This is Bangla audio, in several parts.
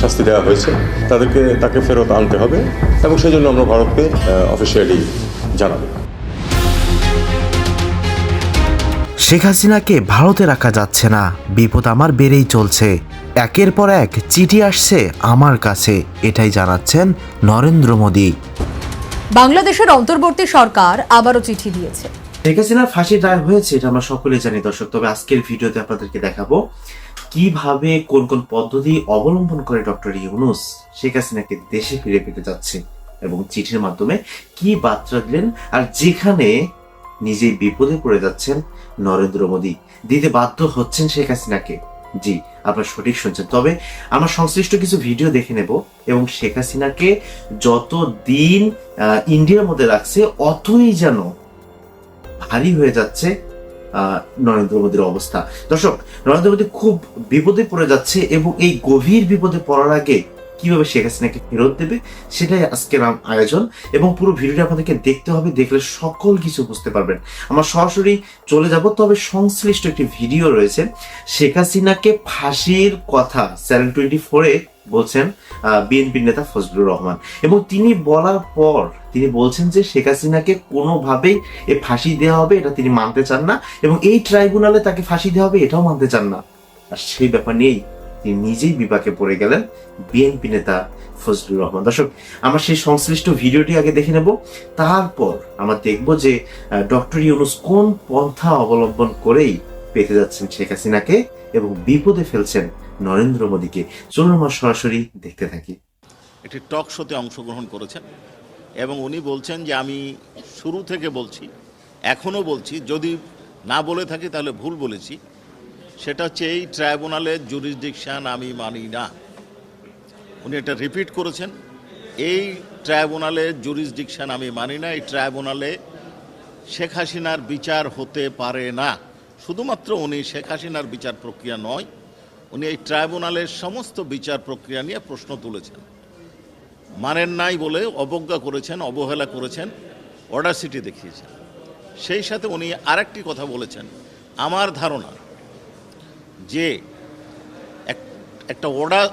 শাস্তি দেওয়া হয়েছে তাদেরকে তাকে ফেরত আনতে হবে এবং সেই জন্য আমরা ভারতকে অফিসিয়ালি জানাব। শেখ হাসিনাকে ভারতে রাখা যাচ্ছে না। বিপদ আমার বেড়েই চলছে। একের পর এক চিঠি আসছে আমার কাছে এটাই জানাচ্ছেন নরেন্দ্র মোদী। বাংলাদেশের অন্তর্বর্তী সরকার আবারও চিঠি দিয়েছে। শেখ হাসিনার ফাঁসির রায় হয়েছে এটা আমরা সকলেই জানি দর্শক। তবে আজকের ভিডিওতে আপনাদেরকে দেখাবো কীভাবে, কোন কোন পদ্ধতি অবলম্বন করে ডক্টর ইউনুস শেখ হাসিনাকে দেশে ফিরে পেতে যাচ্ছে এবং চিঠির মাধ্যমে কি বার্তা দিলেন আর যেখানে নিজেই বিপদে পড়ে যাচ্ছেন নরেন্দ্র মোদী? দিতে বাধ্য হচ্ছেন শেখ হাসিনাকে। জি, আপনার সঠিক শুনছেন। তবে আমরা সংশ্লিষ্ট কিছু ভিডিও দেখে নেব এবং শেখ হাসিনাকে যত দিন ইন্ডিয়ার মধ্যে রাখছে, অতই যেন ভারী হয়ে যাচ্ছে নরেন্দ্র মোদীর অবস্থা। দর্শক, নরেন্দ্র মোদী খুব বিপদে পড়ে যাচ্ছে এবং এই গভীর বিপদে পড়ার আগে কীভাবে শেখ হাসিনাকে ফেরত দেবে, সেটাই আজকের আয়োজন। এবং পুরো ভিডিওটা আপনাদেরকে দেখতে হবে, দেখলে সকল কিছু বুঝতে পারবেন। আমরা সরাসরি চলে যাব, তবে সংশ্লিষ্ট একটি ভিডিও রয়েছে। শেখ হাসিনাকে ফাঁসির কথা চ্যানেল টোয়েন্টি ফোরে বলছেন বিএনপির নেতা ফজলুর রহমান। এবং তিনি বলার পর তিনি বলছেন যে শেখ হাসিনাকে কোনোভাবেই এ ফাঁসি দেওয়া হবে, এটা তিনি মানতে চান না। এবং এই ট্রাইব্যুনালে তাকে ফাঁসি দেওয়া হবে, এটাও মানতে চান না। আর সেই ব্যাপার নিয়েই তিনি নিজেই বিপাকে পড়ে গেলেন বিএনপি নেতা ফজলুর রহমান। দর্শক, আমরা সেই সংশ্লিষ্ট ভিডিওটি আগে দেখে নেব। তারপর আমরা দেখব যে ডক্টর ইউনুস কোন পন্থা অবলম্বন করেই পেতে যাচ্ছেন শেখ হাসিনাকে এবং বিপদে ফেলছেন নরেন্দ্র মোদীকে। চলুন আমরা সরাসরি দেখতে থাকি। একটি টক শোতে অংশগ্রহণ করেছেন এবং উনি বলছেন যে, আমি শুরু থেকে বলছি এখনও বলছি, যদি না বলে থাকি তাহলে ভুল বলেছি। সেটা হচ্ছে এই ট্রাইব্যুনালের জুরিসডিকশান আমি মানি না। উনি এটা রিপিট করেছেন। এই ট্রাইব্যুনালের জুরিসডিকশান আমি মানি না, এই ট্রাইব্যুনালে শেখ হাসিনার বিচার হতে পারে না। শুধুমাত্র উনি শেখ হাসিনার বিচার প্রক্রিয়া নয়, উনি এই ট্রাইব্যুনালের সমস্ত বিচার প্রক্রিয়া নিয়ে প্রশ্ন তুলেছেন। মানেন নাই বলে অবজ্ঞা করেছেন, অবহেলা করেছেন অর্ডার সিটি দেখিয়েছেন। সেই সাথে উনি আরেকটি কথা বলেছেন। আমার ধারণা যে এক- একটা অর্ডার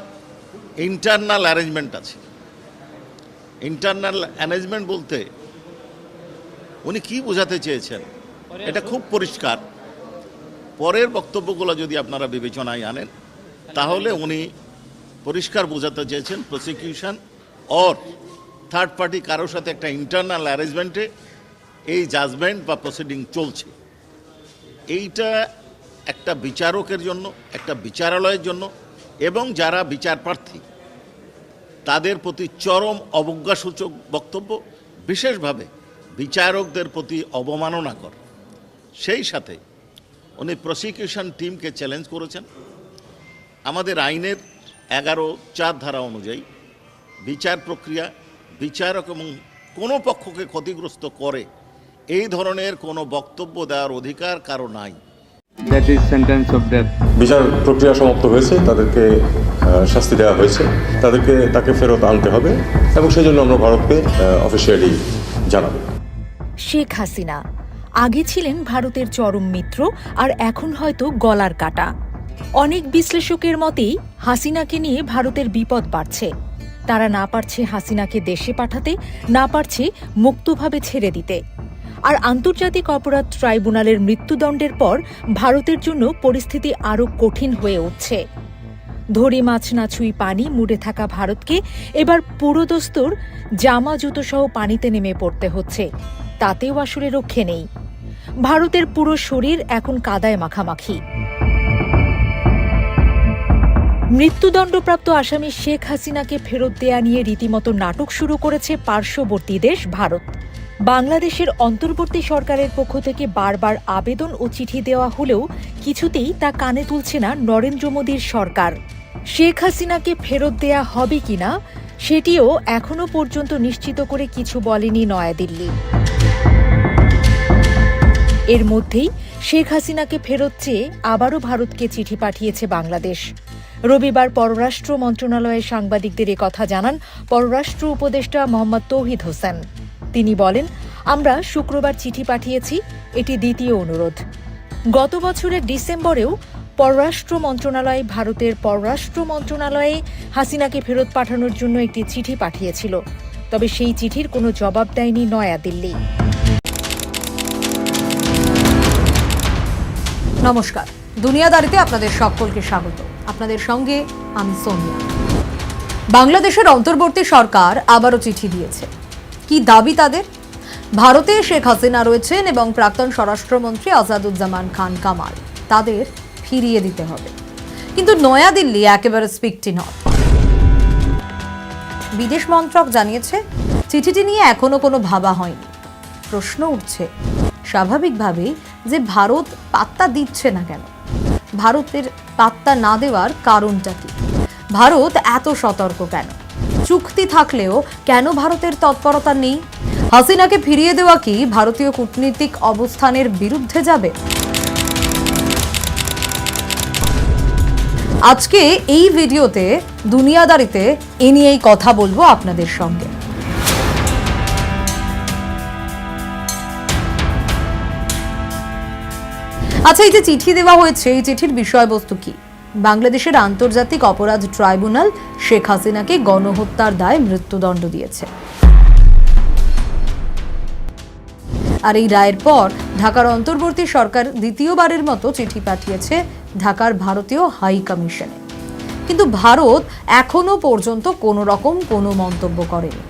ইন্টারনাল অ্যারেঞ্জমেন্ট আছে। ইন্টারনাল অ্যারেঞ্জমেন্ট বলতে উনি কি বোঝাতে চেয়েছেন? এটা খুব পরিষ্কার। পরের বক্তব্যগুলো যদি আপনারা বিবেচনায় আনেন তাহলে উনি পরিষ্কার বোঝাতে চেয়েছেন প্রসিকিউশন অর থার্ড পার্টি কারোর সাথে একটা ইন্টারনাল অ্যারেঞ্জমেন্টে এই জাজমেন্ট বা প্রসিডিং চলছে। এইটা একটা বিচারকের জন্য, একটা বিচারালয়ের জন্য, এবং যারা বিচার প্রার্থী, তাদের প্রতি চরম অবজ্ঞাসূচক বক্তব্য, বিশেষভাবে বিচারকদের প্রতি অবমাননাকর। সেই সাথে উনি প্রসিকিউশন টিমকে চ্যালেঞ্জ করেছেন। আমাদের আইনের এগারো চার ধারা অনুযায়ী বিচার প্রক্রিয়া, বিচারক এবং কোনো পক্ষকে ক্ষতিগ্রস্ত করে এই ধরনের কোনো বক্তব্য দেওয়ার অধিকার কারও নাই। That is sentence of death. বিচার প্রক্রিয়া সমাপ্ত হয়েছে তাদেরকে শাস্তি দেওয়া হয়েছে তাদেরকে তাকে ফেরত আনতে হবে এবং সেই জন্য আমরা ভারতকে অফিসিয়ালি জানাব। শেখ হাসিনা আগে ছিলেন ভারতের চরম মিত্র আর এখন হয়তো গলার কাটা। অনেক বিশ্লেষকের মতেই হাসিনাকে নিয়ে ভারতের বিপদ বাড়ছে। তারা না পারছে হাসিনাকে দেশে পাঠাতে না পারছে মুক্তভাবে ছেড়ে দিতে। আর আন্তর্জাতিক অপরাধ ট্রাইব্যুনালের মৃত্যুদণ্ডের পর ভারতের জন্য পরিস্থিতি আরও কঠিন হয়ে উঠছে। ধরি মাছ না ছুঁই পানি, মুড়ে থাকা ভারতকে। এবার পুরোদস্তুর জামা জুতো সহ পানিতে নেমে পড়তে হচ্ছে। তাতেও আসলে রক্ষে নেই। ভারতের পুরো শরীর এখন কাদায় মাখামাখি। মৃত্যুদণ্ডপ্রাপ্ত আসামি শেখ হাসিনাকে ফেরত দেয়া নিয়ে রীতিমতো নাটক শুরু করেছে পার্শ্ববর্তী দেশ ভারত। বাংলাদেশের অন্তর্বর্তী সরকারের পক্ষ থেকে বারবার আবেদন ও চিঠি দেওয়া হলেও কিছুতেই তা কানে তুলছে না নরেন্দ্র মোদীর সরকার। শেখ হাসিনাকে ফেরত দেয়া হবে কিনা, সেটিও এখনও পর্যন্ত নিশ্চিত করে কিছু বলেনি নয়াদিল্লি। এর মধ্যেই শেখ হাসিনাকে ফেরত চেয়ে আবারও ভারতকে চিঠি পাঠিয়েছে বাংলাদেশ। রবিবার পররাষ্ট্র মন্ত্রণালয়ের সাংবাদিকদের কথা জানান পররাষ্ট্র উপদেষ্টা মোহাম্মদ তৌহিদ হোসেন। তিনি বলেন, আমরা শুক্রবার চিঠি পাঠিয়েছি, এটি দ্বিতীয় অনুরোধ। গত বছরের ডিসেম্বরেও পররাষ্ট্র মন্ত্রণালয় ভারতের পররাষ্ট্র মন্ত্রণালয়ে হাসিনাকে ফেরত পাঠানোর জন্য একটি চিঠি পাঠিয়েছিল। তবে সেই চিঠির কোনো জবাব দেয়নি নয়াদিল্লি নমস্কার। দুনিয়াদারিতে আপনাদের সকলকে স্বাগত। আপনাদের সঙ্গে আমি সোনিয়া বাংলাদেশের অন্তর্বর্তী সরকার আবারও চিঠি দিয়েছে। কি দাবি তাদের? ভারতে শেখ হাসিনা রয়েছেন এবং প্রাক্তন স্বরাষ্ট্রমন্ত্রী আজাদুজ্জামান খান কামাল। তাদের ফিরিয়ে দিতে হবে। কিন্তু নয়াদিল্লি একেবারে স্পিকটি নট বিদেশ মন্ত্রক জানিয়েছে, চিঠিটি নিয়ে এখনও কোনো ভাবা হয়নি। প্রশ্ন উঠছে, স্বাভাবিকভাবেই যে ভারত পাত্তা দিচ্ছে না কেন? ভারতের পাত্তা না দেওয়ার কারণটা কি? ভারত এত সতর্ক কেন? চুক্তি থাকলেও কেন ভারতের তৎপরতা নেই? হাসিনাকে ফিরিয়ে দেওয়া কি ভারতীয় কূটনীতিক অবস্থানের বিরুদ্ধে যাবে? আজকে এই ভিডিওতে দুনিয়াদারিতে এ নিয়েই কথা বলব আপনাদের সঙ্গে। আচ্ছা এই যে চিঠি দেওয়া হয়েছে, এই চিঠির বিষয়বস্তু কি? বাংলাদেশের আন্তর্জাতিক অপরাধ ট্রাইব্যুনাল শেখ হাসিনাকে গণহত্যার দায় মৃত্যুদণ্ড দিয়েছে। আর এই রায়ের পর ঢাকার অন্তর্বর্তী সরকার দ্বিতীয়বারের মতো চিঠি পাঠিয়েছে ঢাকার ভারতীয় হাই কমিশনে। কিন্তু ভারত এখনও পর্যন্ত কোনো রকম কোনো মন্তব্য করেনি।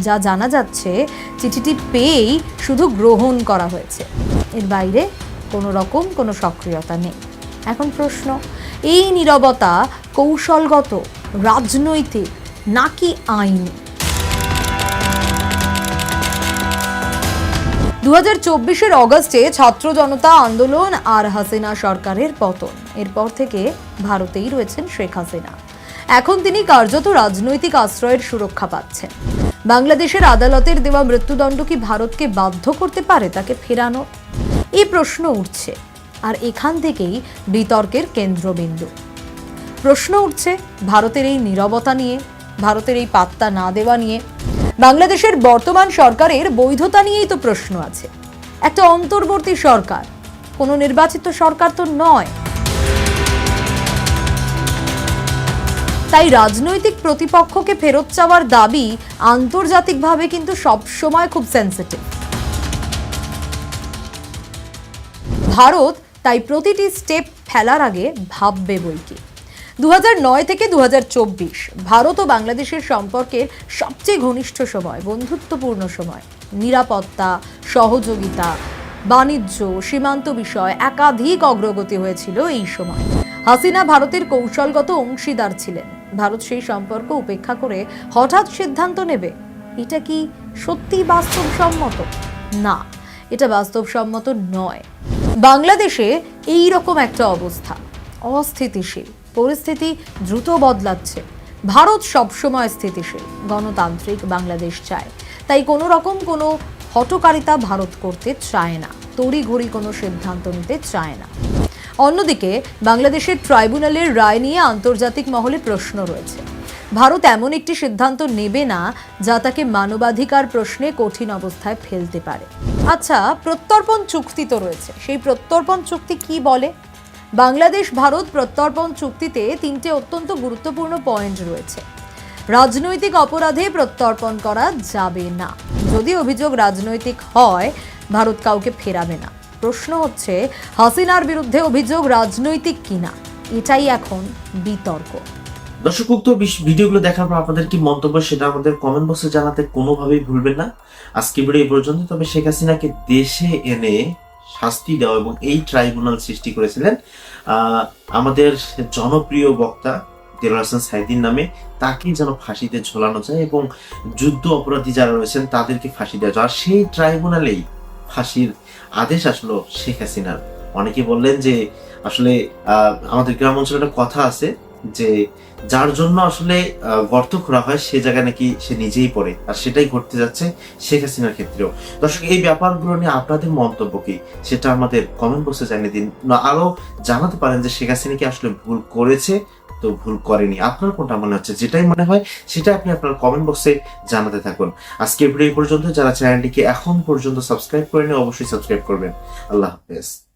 যা জানা যাচ্ছে, চিঠিটি পেয়েই শুধু গ্রহণ করা হয়েছে। এর বাইরে কোনো রকম কোনো সক্রিয়তা নেই। এখন প্রশ্ন এই নীরবতা কৌশলগত, রাজনৈতিক নাকি আইনি? দু হাজার চব্বিশের অগস্টে ছাত্র জনতা আন্দোলন আর হাসিনা সরকারের পতন। এরপর থেকে ভারতেই রয়েছেন শেখ হাসিনা। এখন তিনি কার্যত রাজনৈতিক আশ্রয়ের সুরক্ষা পাচ্ছেন। বাংলাদেশের আদালতের দেওয়া মৃত্যুদণ্ড কি ভারতকে বাধ্য করতে পারে তাকে ফেরানো? এই প্রশ্ন উঠছে। আর এখান থেকেই বিতর্কের কেন্দ্রবিন্দু। প্রশ্ন উঠছে, ভারতের এই নীরবতা নিয়ে, ভারতের এই পাত্তা না দেওয়া নিয়ে। বাংলাদেশের বর্তমান সরকারের বৈধতা নিয়েই তো প্রশ্ন আছে। একটা অন্তর্বর্তী সরকার, কোনো নির্বাচিত সরকার তো নয়। তাই রাজনৈতিক প্রতিপক্ষকে ফেরত চাওয়ার দাবি আন্তর্জাতিকভাবে কিন্তু সবসময় খুব সেন্সিটিভ ভারত তাই প্রতিটি স্টেপ ফেলার আগে ভাববে বই কি। দু নয় থেকে দু হাজার চব্বিশ ভারত ও বাংলাদেশের সম্পর্কের সবচেয়ে ঘনিষ্ঠ সময়, বন্ধুত্বপূর্ণ সময়। নিরাপত্তা, সহযোগিতা, বাণিজ্য, সীমান্ত বিষয় একাধিক অগ্রগতি হয়েছিল এই সময়। হাসিনা ভারতের কৌশলগত অংশীদার ছিলেন। ভারত সেই সম্পর্ক উপেক্ষা করে হঠাৎ সিদ্ধান্ত নেবে। এটা কি সত্যি বাস্তবসম্মত? না, এটা বাস্তবসম্মত নয়। বাংলাদেশে এই রকম একটা অবস্থা। অস্থিতিশীল। পরিস্থিতি দ্রুত বদলাচ্ছে। ভারত সবসময় স্থিতিশীল। গণতান্ত্রিক বাংলাদেশ চায়। তাই কোনো রকম কোনো হটকারিতা ভারত করতে চায় না। তড়িঘড়ি কোনো সিদ্ধান্ত নিতে চায় না। অন্যদিকে বাংলাদেশের ট্রাইব্যুনালের রায় নিয়ে আন্তর্জাতিক মহলে প্রশ্ন রয়েছে। ভারত এমন একটি সিদ্ধান্ত নেবে না যা তাকে মানবাধিকার প্রশ্নে কঠিন অবস্থায় ফেলতে পারে। আচ্ছা প্রত্যর্পণ চুক্তি তো রয়েছে। সেই প্রত্যর্পণ চুক্তি কি বলে? বাংলাদেশ, ভারত প্রত্যর্পণ চুক্তিতে তিনটে অত্যন্ত গুরুত্বপূর্ণ পয়েন্ট রয়েছে। রাজনৈতিক অপরাধে প্রত্যর্পণ করা যাবে না। যদি অভিযোগ রাজনৈতিক হয়, ভারত কাউকে ফেরাবে না। প্রশ্ন হচ্ছে, হাসিনার বিরুদ্ধে অভিযোগ রাজনৈতিক কিনা? এটাই এখন বিতর্ক। দর্শক উক্ত ভিডিওগুলো দেখার পর আপনাদের কি মন্তব্য সেটা আমাদের কমেন্ট বক্সে জানাতে কোনোভাবেই ভুলবেন না। আজকে ভিডিও এই পর্যন্ত তবে শেখ হাসিনাকে দেশে এনে শাস্তি দেওয়া এবং এই ট্রাইব্যুনাল সৃষ্টি করেছিলেন আমাদের জনপ্রিয় বক্তা দেলোয়ার হাসান সাইদিন নামে তাকে যেন ফাঁসিতে ঝোলানো যায় এবং যুদ্ধ অপরাধী যারা রয়েছেন তাদেরকে ফাঁসি দেওয়া যায়। আর সেই ট্রাইব্যুনালেই ফাঁসির আদেশ আসলো শেখ হাসিনার। অনেকে বললেন যে আসলে আমাদের গ্রাম অঞ্চলে একটা কথা আছে যে যার জন্য আসলে গর্ত খোঁড়া হয়, সে জায়গায় নাকি সে নিজেই পড়ে। আর সেটাই ঘটতে যাচ্ছে শেখ হাসিনার ক্ষেত্রেও। দর্শক, এই ব্যাপারগুলো নিয়ে আপনাদের মন্তব্য কি? সেটা আমাদের কমেন্ট বক্সে জানিয়ে দিন। না আরও জানাতে পারেন যে শেখ হাসিনা কি আসলে ভুল করেছে? তো ভুল করেনি। আপনার কোনটা মনে হচ্ছে? যেটাই মনে হয়, সেটা আপনি আপনার কমেন্ট বক্সে জানাতে থাকুন। আজকে ভিডিও পর্যন্ত। যারা চ্যানেলটিকে এখন পর্যন্ত সাবস্ক্রাইব করেনি অবশ্যই সাবস্ক্রাইব করবেন। আল্লাহ হাফেজ।